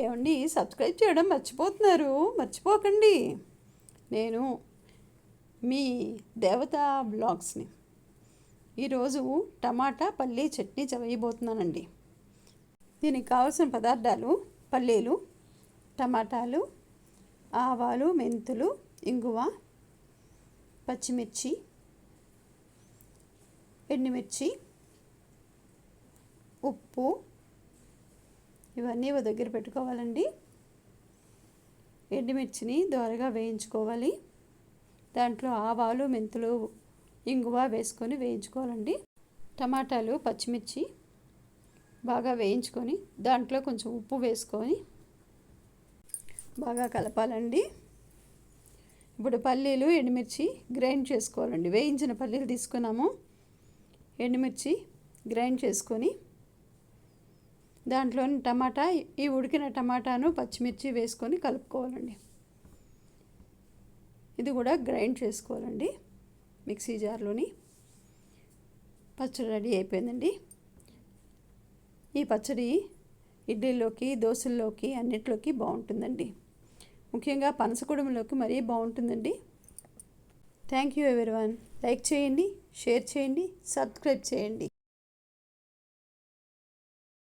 ఏమండి సబ్స్క్రైబ్ చేయడం మర్చిపోతున్నారు. మర్చిపోకండి. నేను మీ దేవతా బ్లాగ్స్ని. ఈరోజు టమాటా పల్లీ చట్నీ వేయబోతున్నానండి దీనికి కావాల్సిన పదార్థాలు పల్లీలు టమాటాలు ఆవాలు మెంతులు ఇంగువ పచ్చిమిర్చి ఎండుమిర్చి ఉప్పు ఇవన్నీ దగ్గర పెట్టుకోవాలండి. ఎండుమిర్చిని దోరగా వేయించుకోవాలి. దాంట్లో ఆవాలు మెంతులు ఇంగువ వేసుకొని వేయించుకోవాలండి. టమాటాలు పచ్చిమిర్చి బాగా వేయించుకొని దాంట్లో కొంచెం ఉప్పు వేసుకొని బాగా కలపాలండి. ఇప్పుడు పల్లీలు ఎండుమిర్చి గ్రైండ్ చేసుకోవాలండి. వేయించిన పల్లీలు తీసుకున్నాము. ఎండుమిర్చి గ్రైండ్ చేసుకొని దాంట్లోని టమాటా ఈ ఉడికిన టమాటాను పచ్చిమిర్చి వేసుకొని కలుపుకోవాలండి. ఇది కూడా గ్రైండ్ చేసుకోవాలండి మిక్సీ జార్లోని. పచ్చడి రెడీ అయిపోయిందండి. ఈ పచ్చడి ఇడ్లీలోకి దోశల్లోకి అన్నిట్లోకి బాగుంటుందండి. ముఖ్యంగా పనసకుడుములోకి మరీ బాగుంటుందండి. Thank you everyone. లైక్ చేయండి షేర్ చేయండి సబ్స్క్రైబ్ చేయండి.